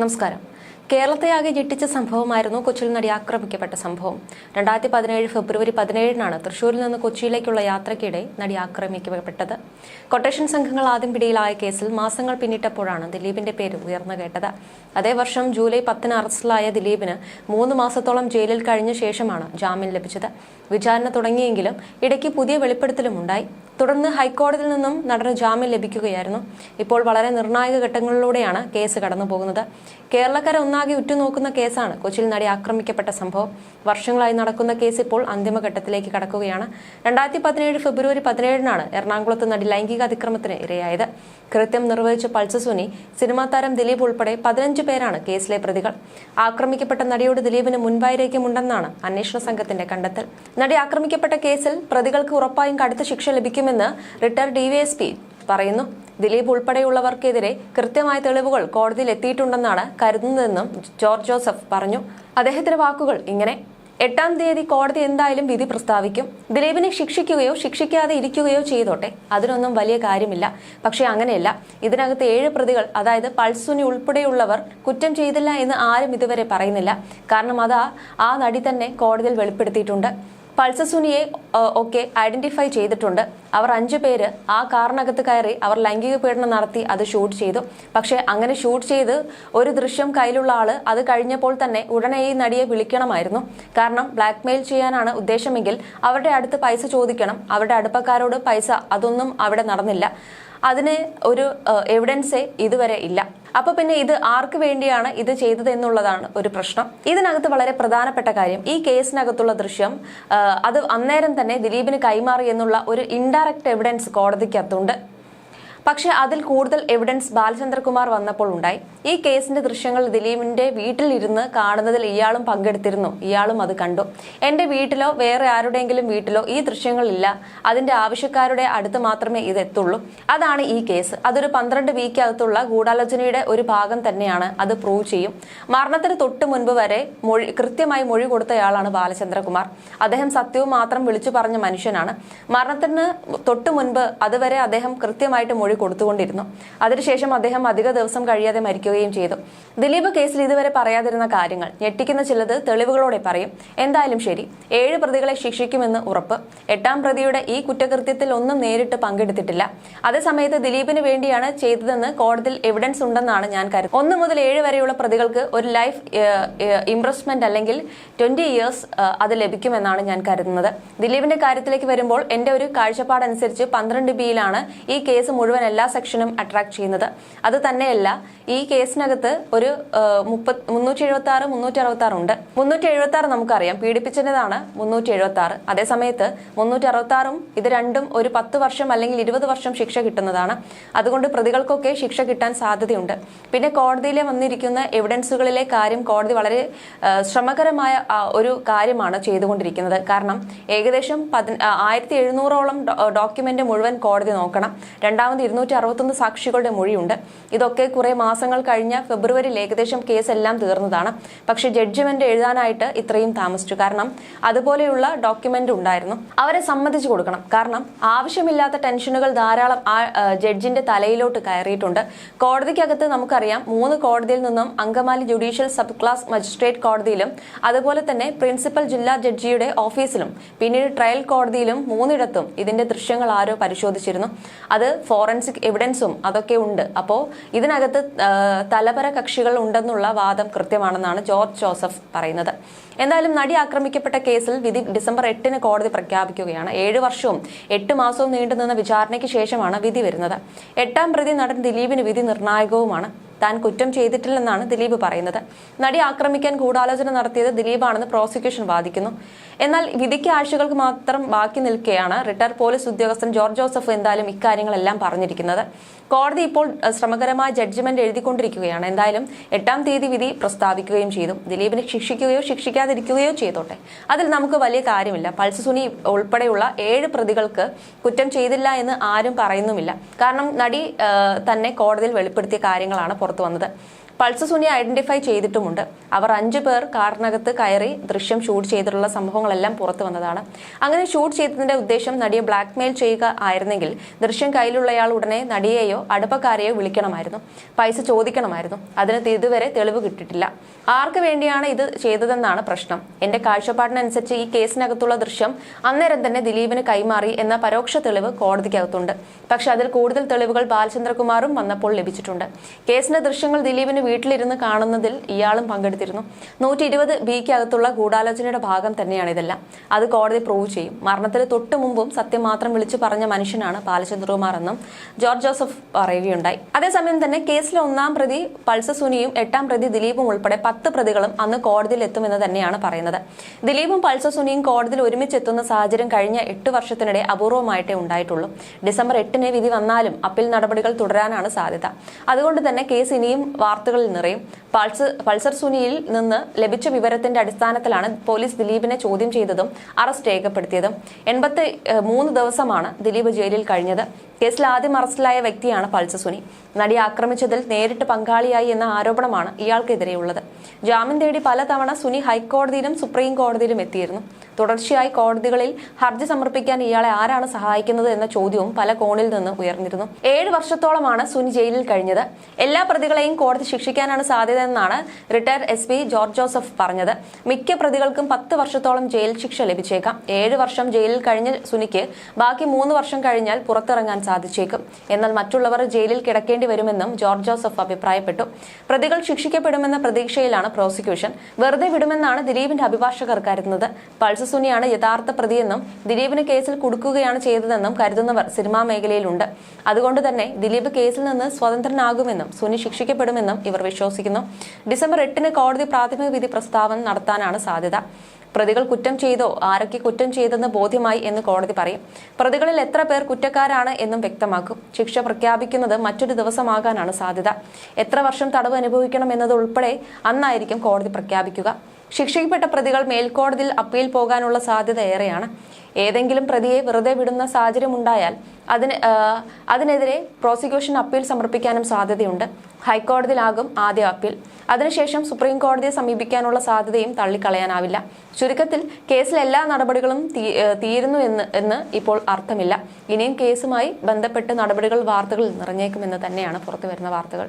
നമസ്കാരം. കേരളത്തെ ആകെ ഞെട്ടിച്ച സംഭവമായിരുന്നു കൊച്ചിയിൽ നടി ആക്രമിക്കപ്പെട്ട സംഭവം. രണ്ടായിരത്തി പതിനേഴ് ഫെബ്രുവരി പതിനേഴിനാണ് തൃശൂരിൽ നിന്ന് കൊച്ചിയിലേക്കുള്ള യാത്രയ്ക്കിടെ നടി ആക്രമിക്കപ്പെട്ടത്. കൊട്ടേഷൻ സംഘങ്ങൾ ആദ്യം പിടിയിലായ കേസിൽ മാസങ്ങൾ പിന്നിട്ടപ്പോഴാണ് ദിലീപിന്റെ പേര് ഉയർന്നു കേട്ടത്. അതേ വർഷം ജൂലൈ പത്തിന് അറസ്റ്റിലായ ദിലീപിന് മൂന്ന് മാസത്തോളം ജയിലിൽ കഴിഞ്ഞ ശേഷമാണ് ജാമ്യം ലഭിച്ചത്. വിചാരണ തുടങ്ങിയെങ്കിലും ഇടയ്ക്ക് പുതിയ വെളിപ്പെടുത്തലും ഉണ്ടായി തുടർന്ന് ഹൈക്കോടതിയിൽ നിന്നും നടന് ജാമ്യം ലഭിക്കുകയായിരുന്നു. ഇപ്പോൾ വളരെ നിർണായക ഘട്ടങ്ങളിലൂടെയാണ് കേസ് കടന്നു പോകുന്നത് കേരളക്കര ഒന്നാകെ ഉറ്റുനോക്കുന്ന കേസാണ് കൊച്ചിയിൽ നടി ആക്രമിക്കപ്പെട്ട സംഭവം. വർഷങ്ങളായി നടക്കുന്ന കേസ് ഇപ്പോൾ അന്തിമഘട്ടത്തിലേക്ക് കടക്കുകയാണ്. രണ്ടായിരത്തി പതിനേഴ് ഫെബ്രുവരി പതിനേഴിനാണ് എറണാകുളത്ത് നടി ലൈംഗിക അതിക്രമത്തിന് ഇരയായത്. കൃത്യം നിർവഹിച്ച പൾസസുനി സിനിമാ താരം ദിലീപ് ഉൾപ്പെടെ പതിനഞ്ച് പേരാണ് കേസിലെ പ്രതികൾ. ആക്രമിക്കപ്പെട്ട നടിയോട് ദിലീപിന് മുൻപായിരിക്കുമുണ്ടെന്നാണ് അന്വേഷണ സംഘത്തിന്റെ കണ്ടെത്തൽ. നടി ആക്രമിക്കപ്പെട്ട കേസിൽ പ്രതികൾക്ക് ഉറപ്പായും കടുത്ത ശിക്ഷ ലഭിക്കുമെന്ന് റിട്ടയർ ഡിവൈഎസ്പി പറയുന്നു. ദിലീപ് ഉൾപ്പെടെയുള്ളവർക്കെതിരെ കൃത്യമായ തെളിവുകൾ കോടതിയിൽ എത്തിയിട്ടുണ്ടെന്നാണ് കരുതുന്നതെന്നും ജോർജ് ജോസഫ് പറഞ്ഞു. അദ്ദേഹത്തിന്റെ വാക്കുകൾ ഇങ്ങനെ. എട്ടാം തീയതി കോടതി എന്തായാലും വിധി പ്രസ്താവിക്കും. ദിലീപിനെ ശിക്ഷിക്കുകയോ ശിക്ഷിക്കാതെ ഇരിക്കുകയോ ചെയ്തോട്ടെ. അതിനൊന്നും വലിയ കാര്യമില്ല. പക്ഷേ അങ്ങനെയല്ല. ഇതിനകത്ത് ഏഴ് പ്രതികൾ അതായത് പൾസുനി ഉൾപ്പെടെയുള്ളവർ കുറ്റം ചെയ്തില്ല എന്ന് ആരും ഇതുവരെ പറയുന്നില്ല. കാരണം അത് ആ നടി തന്നെ കോടതിയിൽ വെളിപ്പെടുത്തിയിട്ടുണ്ട്. പൾസസുനിയെ ഒക്കെ ഐഡന്റിഫൈ ചെയ്തിട്ടുണ്ട്. അവർ അഞ്ചു പേര് ആ കാറിനകത്ത് കയറി അവർ ലൈംഗിക പീഡനം നടത്തി അത് ഷൂട്ട് ചെയ്തു. പക്ഷേ അങ്ങനെ ഷൂട്ട് ചെയ്ത് ഒരു ദൃശ്യം കയ്യിലുള്ള ആൾ അത് കഴിഞ്ഞപ്പോൾ തന്നെ ഉടനെ ഈ നടിയെ വിളിക്കണമായിരുന്നു. കാരണം ബ്ലാക്ക് മെയിൽ ചെയ്യാനാണ് ഉദ്ദേശമെങ്കിൽ അവരുടെ അടുത്ത് പൈസ ചോദിക്കണം. അവരുടെ അടുപ്പക്കാരോട് പൈസ അതൊന്നും അവിടെ നടന്നില്ല. അതിന് ഒരു എവിഡൻസേ ഇതുവരെ ഇല്ല. അപ്പൊ പിന്നെ ഇത് ആർക്ക് വേണ്ടിയാണ് ഇത് ചെയ്തത് എന്നുള്ളതാണ് ഒരു പ്രശ്നം. ഇതിനകത്ത് വളരെ പ്രധാനപ്പെട്ട കാര്യം ഈ കേസിനകത്തുള്ള ദൃശ്യം അത് അന്നേരം തന്നെ ദിലീപിന് കൈമാറി എന്നുള്ള ഒരു ഇൻഡയറക്റ്റ് എവിഡൻസ് കോടതിക്കകത്തുണ്ട്. പക്ഷേ അതിൽ കൂടുതൽ എവിഡൻസ് ബാലചന്ദ്രകുമാർ വന്നപ്പോൾ ഉണ്ടായി. ഈ കേസിന്റെ ദൃശ്യങ്ങൾ ദിലീപിന്റെ വീട്ടിലിരുന്ന് കാണുന്നതിൽ ഇയാളും പങ്കെടുത്തിരുന്നു. ഇയാളും അത് കണ്ടു. എന്റെ വീട്ടിലോ വേറെ ആരുടെയെങ്കിലും വീട്ടിലോ ഈ ദൃശ്യങ്ങളില്ല. അതിന്റെ ആവശ്യക്കാരുടെ അടുത്ത് മാത്രമേ ഇത് എത്തുള്ളൂ. അതാണ് ഈ കേസ്. അതൊരു പന്ത്രണ്ട് വീക്കകത്തുള്ള ഗൂഢാലോചനയുടെ ഒരു ഭാഗം തന്നെയാണ്. അത് പ്രൂവ് ചെയ്യും. മരണത്തിന് തൊട്ട് മുൻപ് വരെ മൊഴി കൃത്യമായി മൊഴി കൊടുത്തയാളാണ് ബാലചന്ദ്രകുമാർ. അദ്ദേഹം സത്യവും മാത്രം വിളിച്ചു പറഞ്ഞ മനുഷ്യനാണ്. മരണത്തിന് തൊട്ട് മുൻപ് അതുവരെ അദ്ദേഹം കൃത്യമായിട്ട് മൊഴി കൊടുത്തുകൊണ്ടിരുന്നു. അതിനുശേഷം അദ്ദേഹം അധിക ദിവസം കഴിയാതെ മരിക്കുകയും ചെയ്തു. ദിലീപ് കേസിൽ ഇതുവരെ പറയാതിരുന്ന കാര്യങ്ങൾ ഞെട്ടിക്കുന്ന ചിലത് തെളിവുകളോടെ പറയും. എന്തായാലും ശരി ഏഴ് പ്രതികളെ ശിക്ഷിക്കുമെന്ന് ഉറപ്പ്. എട്ടാം പ്രതിയുടെ ഈ കുറ്റകൃത്യത്തിൽ ഒന്നും നേരിട്ട് പങ്കെടുത്തിട്ടില്ല. അതേസമയത്ത് ദിലീപിന് വേണ്ടിയാണ് ചെയ്തതെന്ന് കോടതിയിൽ എവിഡൻസ് ഉണ്ടെന്നാണ് ഞാൻ കരുതുന്നത് ഒന്ന് മുതൽ ഏഴ് വരെയുള്ള പ്രതികൾക്ക് ഒരു ലൈഫ് ഇംപ്രസ്മെന്റ് അല്ലെങ്കിൽ ട്വന്റി ഇയേഴ്സ് അത് ലഭിക്കുമെന്നാണ് ഞാൻ കരുതുന്നത്. ദിലീപിന്റെ കാര്യത്തിലേക്ക് വരുമ്പോൾ എന്റെ ഒരു കാഴ്ചപ്പാടനുസരിച്ച് പന്ത്രണ്ട് ബിയിലാണ് ഈ കേസ് മുഴുവൻ എല്ലാ സെക്ഷനും അട്രാക്ട് ചെയ്യുന്നത്. അത് തന്നെയല്ല ഈ കേസിനകത്ത് ഒരു മുപ്പത് മുന്നൂറ്റി എഴുപത്തി ആറ് മുന്നൂറ്റി അറുപത്തി ആറ് ഉണ്ട്. മുന്നൂറ്റി എഴുപത്തി ആറ് നമുക്കറിയാം. പീഡിപ്പിച്ചതാണ് മുന്നൂറ്റി എഴുപത്തി ആറ് അതേസമയത്ത് മുന്നൂറ്റി അറുപത്തി ആറും ഇത് രണ്ടും ഒരു പത്ത് വർഷം അല്ലെങ്കിൽ ഇരുപത് വർഷം ശിക്ഷ കിട്ടുന്നതാണ്. അതുകൊണ്ട് പ്രതികൾക്കൊക്കെ ശിക്ഷ കിട്ടാൻ സാധ്യതയുണ്ട്. പിന്നെ കോടതിയിലെ വന്നിരിക്കുന്ന എവിഡൻസുകളിലെ കാര്യം കോടതി വളരെ ശ്രമകരമായ ഒരു കാര്യമാണ് ചെയ്തുകൊണ്ടിരിക്കുന്നത്. കാരണം ഏകദേശം പതി ആയിരത്തി എഴുന്നൂറോളം ഡോക്യുമെന്റ് മുഴുവൻ കോടതി നോക്കണം. രണ്ടാമത് ഇരുന്നൂറ്റി അറുപത്തൊന്ന് സാക്ഷികളുടെ മൊഴിയുണ്ട്. ഇതൊക്കെ കുറെ മാസങ്ങൾ കഴിഞ്ഞ ഫെബ്രുവരിയിൽ ഏകദേശം കേസ് എല്ലാം തീർന്നതാണ്. പക്ഷേ ജഡ്ജ്മെന്റ് എഴുതാനായിട്ട് ഇത്രയും താമസിച്ചു. കാരണം അതുപോലെയുള്ള ഡോക്യുമെന്റ് ഉണ്ടായിരുന്നു. അവരെ സമ്മതിച്ചു കൊടുക്കണം. കാരണം ആവശ്യമില്ലാത്ത ടെൻഷനുകൾ ധാരാളം ആ ജഡ്ജിന്റെ തലയിലോട്ട് കയറിയിട്ടുണ്ട്. കോടതിക്കകത്ത് നമുക്കറിയാം മൂന്ന് കോടതിയിൽ നിന്നും Angamaly judicial sub class magistrate കോടതിയിലും അതുപോലെ തന്നെ പ്രിൻസിപ്പൽ ജില്ലാ ജഡ്ജിയുടെ ഓഫീസിലും പിന്നീട് ട്രയൽ കോടതിയിലും മൂന്നിടത്തും ഇതിന്റെ ദൃശ്യങ്ങൾ ആരോ പരിശോധിച്ചിരുന്നു. അത് ഫോറൻസിക് എവിഡൻസും അതൊക്കെ ഉണ്ട്. അപ്പോൾ ഇതിനകത്ത് തലപര കക്ഷികൾ ഉണ്ടെന്നുള്ള വാദം കൃത്യമാണെന്നാണ് ജോർജ് ജോസഫ് പറയുന്നത്. എന്തായാലും നടി ആക്രമിക്കപ്പെട്ട കേസിൽ വിധി ഡിസംബർ എട്ടിന് കോടതി പ്രഖ്യാപിക്കുകയാണ്. ഏഴ് വർഷവും എട്ട് മാസവും നീണ്ടുനിന്ന വിചാരണയ്ക്ക് ശേഷമാണ് വിധി വരുന്നത്. എട്ടാം പ്രതി നടൻ ദിലീപിന് വിധി നിർണായകവുമാണ്. താൻ കുറ്റം ചെയ്തിട്ടില്ലെന്നാണ് ദിലീപ് പറയുന്നത്. നടി ആക്രമിക്കാൻ ഗൂഢാലോചന നടത്തിയത് ദിലീപാണെന്ന് പ്രോസിക്യൂഷൻ വാദിക്കുന്നു. എന്നാൽ വിധിക്ക് ആഴ്ചകൾക്ക് മാത്രം ബാക്കി നിൽക്കെയാണ് റിട്ടയർ പോലീസ് ഉദ്യോഗസ്ഥൻ ജോർജ് ജോസഫ് എന്തായാലും ഇക്കാര്യങ്ങളെല്ലാം പറഞ്ഞിരിക്കുന്നത്. കോടതി ഇപ്പോൾ ശ്രമകരമായ ജഡ്ജ്മെന്റ് എഴുതിക്കൊണ്ടിരിക്കുകയാണ്. എന്തായാലും എട്ടാം തീയതി വിധി പ്രസ്താവിക്കുകയും ചെയ്തു. ദിലീപിനെ ശിക്ഷിക്കുകയോ ശിക്ഷിക്കാതിരിക്കുകയോ ചെയ്തോട്ടെ. അതിൽ നമുക്ക് വലിയ കാര്യമില്ല. പൾസ് സുനി ഉൾപ്പെടെയുള്ള ഏഴ് പ്രതികൾക്ക് കുറ്റം ചെയ്തില്ല എന്ന് ആരും പറയുന്നുമില്ല. കാരണം നടി തന്നെ കോടതിയിൽ വെളിപ്പെടുത്തിയ കാര്യങ്ങളാണ് പുറത്തു വന്നത്. പൾസ് സുനി ഐഡന്റിഫൈ ചെയ്തിട്ടുമുണ്ട്. അവർ അഞ്ചു പേർ കാറിനകത്ത് കയറി ദൃശ്യം ഷൂട്ട് ചെയ്തിട്ടുള്ള സംഭവങ്ങളെല്ലാം പുറത്തു വന്നതാണ്. അങ്ങനെ ഷൂട്ട് ചെയ്തതിന്റെ ഉദ്ദേശം നടിയെ ബ്ലാക്ക്മെയിൽ ചെയ്യുക ആയിരുന്നെങ്കിൽ ദൃശ്യം കയ്യിലുള്ളയാൾ ഉടനെ നടിയെയോ അടുപ്പക്കാരെയോ വിളിക്കണമായിരുന്നു. പൈസ ചോദിക്കണമായിരുന്നു. അതിന് ഇതുവരെ തെളിവ് കിട്ടിയിട്ടില്ല. ആർക്ക് വേണ്ടിയാണ് ഇത് ചെയ്തതെന്നാണ് പ്രശ്നം. എന്റെ കാഴ്ചപ്പാടിനനുസരിച്ച് ഈ കേസിനകത്തുള്ള ദൃശ്യം അന്നേരം തന്നെ ദിലീപിന് കൈമാറി എന്ന പരോക്ഷ തെളിവ് കോടതിക്കകത്തുണ്ട്. പക്ഷെ അതിൽ കൂടുതൽ തെളിവുകൾ ബാലചന്ദ്രകുമാറും വന്നപ്പോൾ ലഭിച്ചിട്ടുണ്ട്. കേസിന്റെ ദൃശ്യങ്ങൾ ദിലീപിന് വീട്ടിലിരുന്ന് കാണുന്നതിൽ ഇയാളും പങ്കെടുത്തിരുന്നു. നൂറ്റി ഇരുപത് ബിക്ക് അകത്തുള്ള ഗൂഢാലോചനയുടെ ഭാഗം തന്നെയാണ് ഇതെല്ലാം. അത് കോടതി പ്രൂവ് ചെയ്യും. മരണത്തിന് തൊട്ട് മുമ്പും സത്യം മാത്രം വിളിച്ചു പറഞ്ഞ മനുഷ്യനാണ് ബാലചന്ദ്രകുമാർ എന്നും ജോർജ് ജോസഫ് പറയുകയുണ്ടായി. അതേസമയം തന്നെ കേസിലെ ഒന്നാം പ്രതി പൾസ സുനിയും എട്ടാം പ്രതി ദിലീപും ഉൾപ്പെടെ പത്ത് പ്രതികളും അന്ന് കോടതിയിൽ എത്തുമെന്ന് തന്നെയാണ് പറയുന്നത്. ദിലീപും പൾസ സുനിയും കോടതിയിൽ ഒരുമിച്ച് എത്തുന്ന സാഹചര്യം കഴിഞ്ഞ എട്ട് വർഷത്തിനിടെ അപൂർവമായിട്ടേ ഉണ്ടായിട്ടുള്ളൂ. ഡിസംബർ എട്ടിന് വിധി വന്നാലും അപ്പീൽ നടപടികൾ തുടരാനാണ് സാധ്യത. അതുകൊണ്ട് തന്നെ കേസ് ഇനിയും വാർത്തകളിൽ നിറയും. പൾസ് പൾസർ സുനിയിൽ നിന്ന് ലഭിച്ച വിവരത്തിന്റെ അടിസ്ഥാനത്തിലാണ് പോലീസ് ദിലീപിനെ ചോദ്യം ചെയ്തതും അറസ്റ്റ് രേഖപ്പെടുത്തിയതും. എൺപത്തി മൂന്ന് ദിവസമാണ് ദിലീപ് ജയിലിൽ കഴിഞ്ഞത്. കേസിൽ ആദ്യം അറസ്റ്റിലായ വ്യക്തിയാണ് പൾസർ സുനി. നടിയെ ആക്രമിച്ചതിൽ നേരിട്ട് പങ്കാളിയായി എന്ന ആരോപണമാണ് ഇയാൾക്കെതിരെയുള്ളത്. ജാമ്യം തേടി പലതവണ സുനി ഹൈക്കോടതിയിലും സുപ്രീം കോടതിയിലും എത്തിയിരുന്നു. തുടർച്ചയായി കോടതികളിൽ ഹർജി സമർപ്പിക്കാൻ ഇയാളെ ആരാണ് സഹായിക്കുന്നത് എന്ന ചോദ്യവും പല കോണിൽ നിന്ന് ഉയർന്നിരുന്നു. ഏഴ് വർഷത്തോളമാണ് സുനി ജയിലിൽ കഴിഞ്ഞത്. എല്ലാ പ്രതികളെയും കോടതി ശിക്ഷിക്കാനാണ് സാധ്യതയെന്നാണ് retired S P George Joseph പറഞ്ഞത്. മിക്ക പ്രതികൾക്കും പത്ത് വർഷത്തോളം ജയിൽ ശിക്ഷ ലഭിച്ചേക്കാം. ഏഴ് വർഷം ജയിലിൽ കഴിഞ്ഞ സുനിക്ക് ബാക്കി മൂന്ന് വർഷം കഴിഞ്ഞാൽ പുറത്തിറങ്ങാൻ സാധിച്ചേക്കും. എന്നാൽ മറ്റുള്ളവർ ജയിലിൽ കിടക്കേണ്ടി വരുമെന്നും ജോർജ് ജോസഫ് അഭിപ്രായപ്പെട്ടു. പ്രതികൾ ശിക്ഷിക്കപ്പെടുമെന്ന പ്രതീക്ഷയിലാണ് പ്രോസിക്യൂഷൻ. വെറുതെ വിടുമെന്നാണ് ദിലീപിന്റെ അഭിഭാഷകർ കരുതുന്നത്. പൾസ് സുനിയാണ് യഥാർത്ഥ പ്രതിയെന്നും ദിലീപിന് കേസിൽ കുടുക്കുകയാണ് ചെയ്തതെന്നും കരുതുന്നവർ സിനിമാ മേഖലയിലുണ്ട്. അതുകൊണ്ട് തന്നെ ദിലീപ് കേസിൽ നിന്ന് സ്വതന്ത്രനാകുമെന്നും സുനി ശിക്ഷിക്കപ്പെടുമെന്നും ഇവർ വിശ്വസിക്കുന്നു. ഡിസംബർ എട്ടിന് കോടതി പ്രാഥമിക വിധി പ്രസ്താവന നടത്താനാണ് സാധ്യത. പ്രതികൾ കുറ്റം ചെയ്തോ ആരൊക്കെ കുറ്റം ചെയ്തെന്ന് ബോധ്യമായി എന്ന് കോടതി പറയും. പ്രതികളിൽ എത്ര പേർ കുറ്റക്കാരാണ് എന്നും വ്യക്തമാക്കും. ശിക്ഷ പ്രഖ്യാപിക്കുന്നത് മറ്റൊരു ദിവസമാകാനാണ് സാധ്യത. എത്ര വർഷം തടവ് അനുഭവിക്കണം എന്നതുൾപ്പെടെ അന്നായിരിക്കും കോടതി പ്രഖ്യാപിക്കുക. ശിക്ഷിക്കപ്പെട്ട പ്രതികൾ മേൽക്കോടതിയിൽ അപ്പീൽ പോകാനുള്ള സാധ്യത ഏറെയാണ്. ഏതെങ്കിലും പ്രതിയെ വെറുതെ വിടുന്ന സാഹചര്യം ഉണ്ടായാൽ അതിന് അതിനെതിരെ പ്രോസിക്യൂഷൻ അപ്പീൽ സമർപ്പിക്കാനും സാധ്യതയുണ്ട്. ഹൈക്കോടതിയിലാകും ആദ്യ അപ്പീൽ. അതിനുശേഷം സുപ്രീം കോടതിയെ സമീപിക്കാനുള്ള സാധ്യതയും തള്ളിക്കളയാനാവില്ല. ചുരുക്കത്തിൽ കേസിൽ എല്ലാ നടപടികളും തീരുന്നു എന്ന് എന്ന് ഇപ്പോൾ അർത്ഥമില്ല. ഇനിയും കേസുമായി ബന്ധപ്പെട്ട് നടപടികൾ വാർത്തകൾ നിറഞ്ഞേക്കുമെന്ന് തന്നെയാണ് പുറത്തു വരുന്ന വാർത്തകൾ.